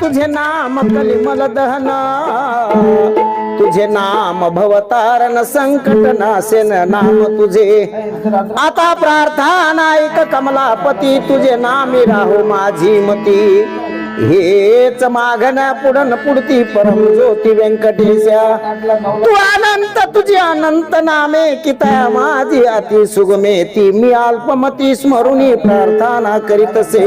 तुझे नाम कलिमल दहन तुझे नाम भवतारण संकट नासेन नाम तुझे. आता प्रार्थना ऐक कमलापती तुझे नामी राहू माझी मती. हेच मागण पुढन पुढती परम ज्योती व्यंकटेशा. तू अनंत तुझी अनंत नामे कितया माझी अति सुगमे ती मी अल्पमती स्मरुणी प्रार्थना करीतसे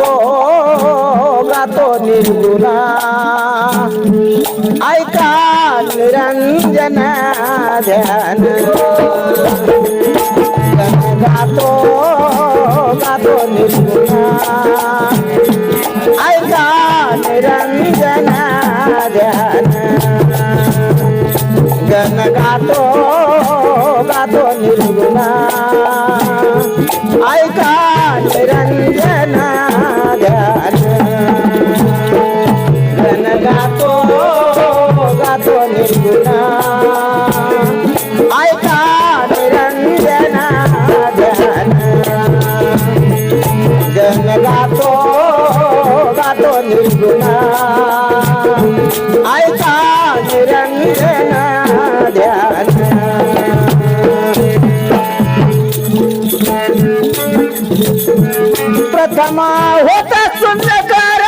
प्रथम होता सुंदर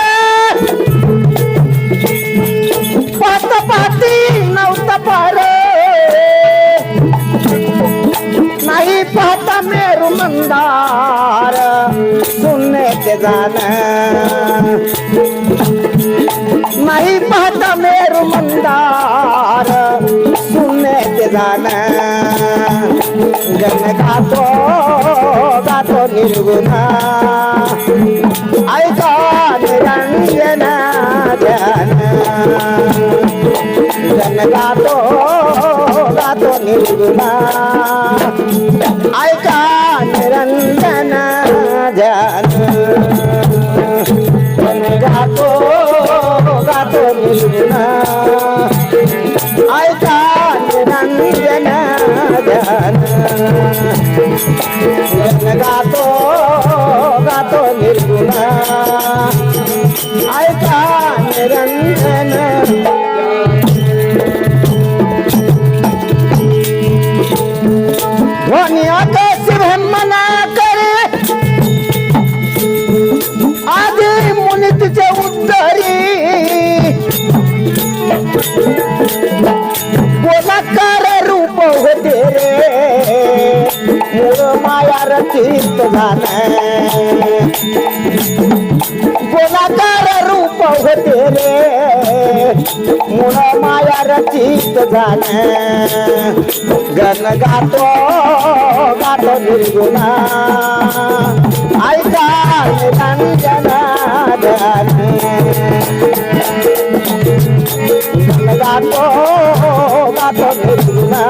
पात पाती नव्हता पार। नाही पाहता मेरू मंदार सुनते जाण नाही पाहता मेरू मंदार सुनते जाण गण गातो गातो निर्गुणा गण गातो गातो निर्गुणा ऐका निरंजन ध्यान गण गातो गातो निर्गुणा ऐका चित्त रचित झालं गोलाकार रूप होते रे. मुळ माया रचित झालं गण गातो गातो निर्गुणा. ऐका निरंजन गातो गातो निर्गुणा.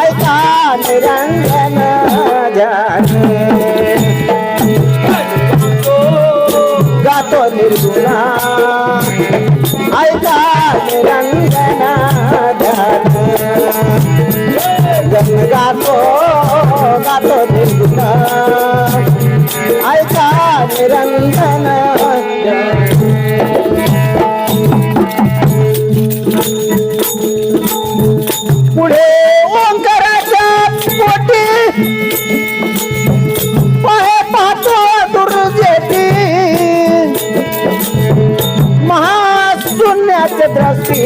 ऐका निरंजन पुढे ओंकाराच्या पोटी पाहे पाहतो दुर्जेटी महाशून्याचे द्रष्टी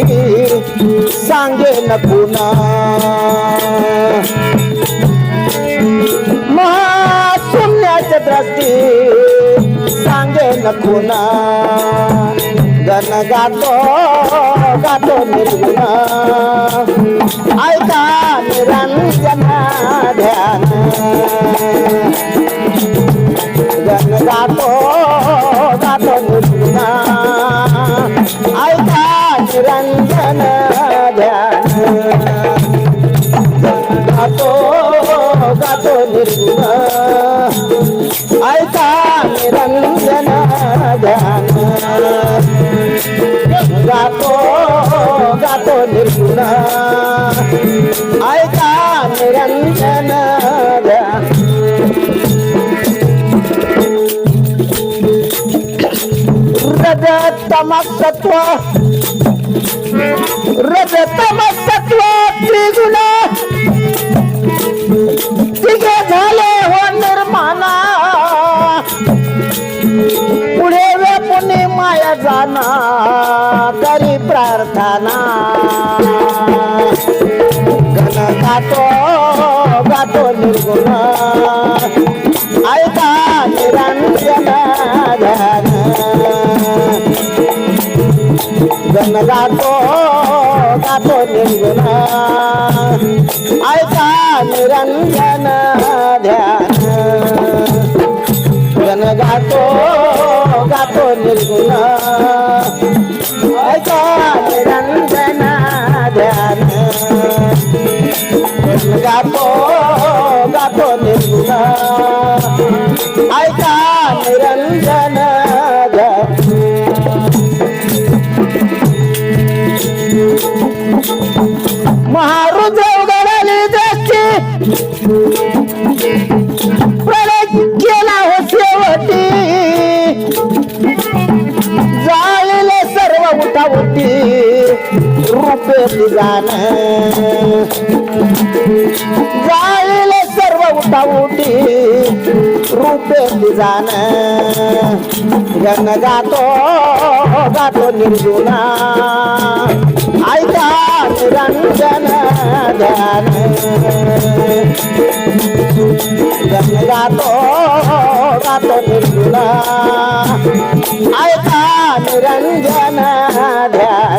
सांगे न पुन्हा. महाशून्याचे द्रष्टी सांगे न पुन्हा गण गातो गातो निर्गुण ऐका गातो गातो निर्गुणा. ऐका निरंजन रजतमक रजतम गण गातो गातो निर्गुण ऐका निरंजन ध्यान. जन गातो गातो निर्गुण ऐका रूपे जाण. जाईल सर्व उठाउठी रूपे जाण. गण जातो जातो निर्जुना ऐका निरंजन ध्यान. गण जातो जातो निर्जुना ऐका निरंजन ध्यान.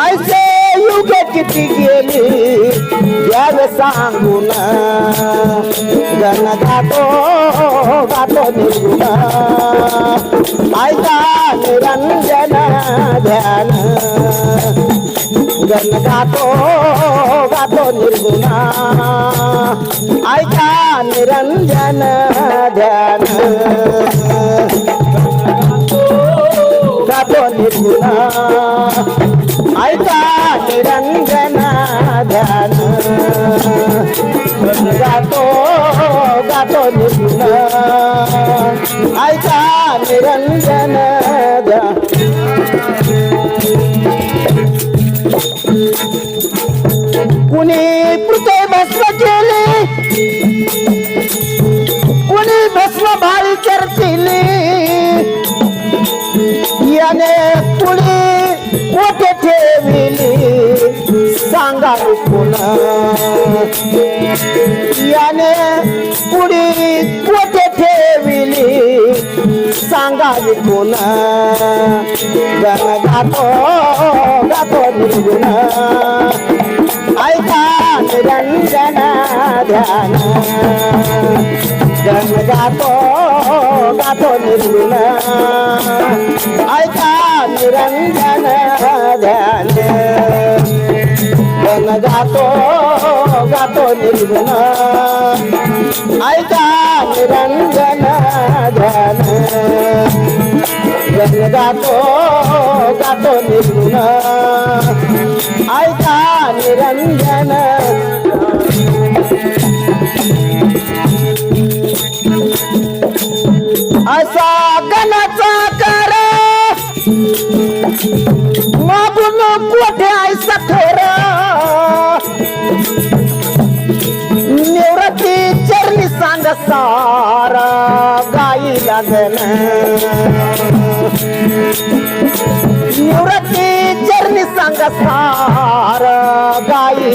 ऐसे युग किती गेली द्यावे सांगून। गण गातो गातो निघून। ऐका निरंजन ध्यान। गण गातो गातो निर्गुण ऐका निरंजन ध्यान। गातो निर्गुण ऐका निरंजन ध्यान. गातो गातो निर्गुण ऐका निरंजन ध्यान. कोठे ठेविली सांगा पुन्हा याने कुणी कोठे ठेविली. सांगा पुन्हा गण गातो गातो निर्गुण ऐका निरंजन ध्यान. गण गातो गातो निर्गुण ऐका निरंजन ध्यान गण गातो गातो निर्गुण ऐका निरंजन ध्यान गण गातो गातो निर्गुण ऐका निरंजन असा गणाचा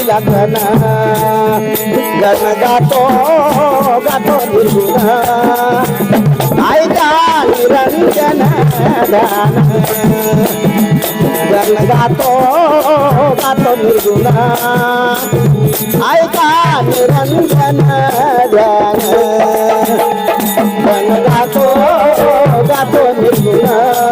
गाईला गण गण गातो गातो निर्गुण ऐका निरंजन ध्यान गण गातो गातो निर्गुण ऐका निरंजन ध्यान गण गातो गातो निर्गुण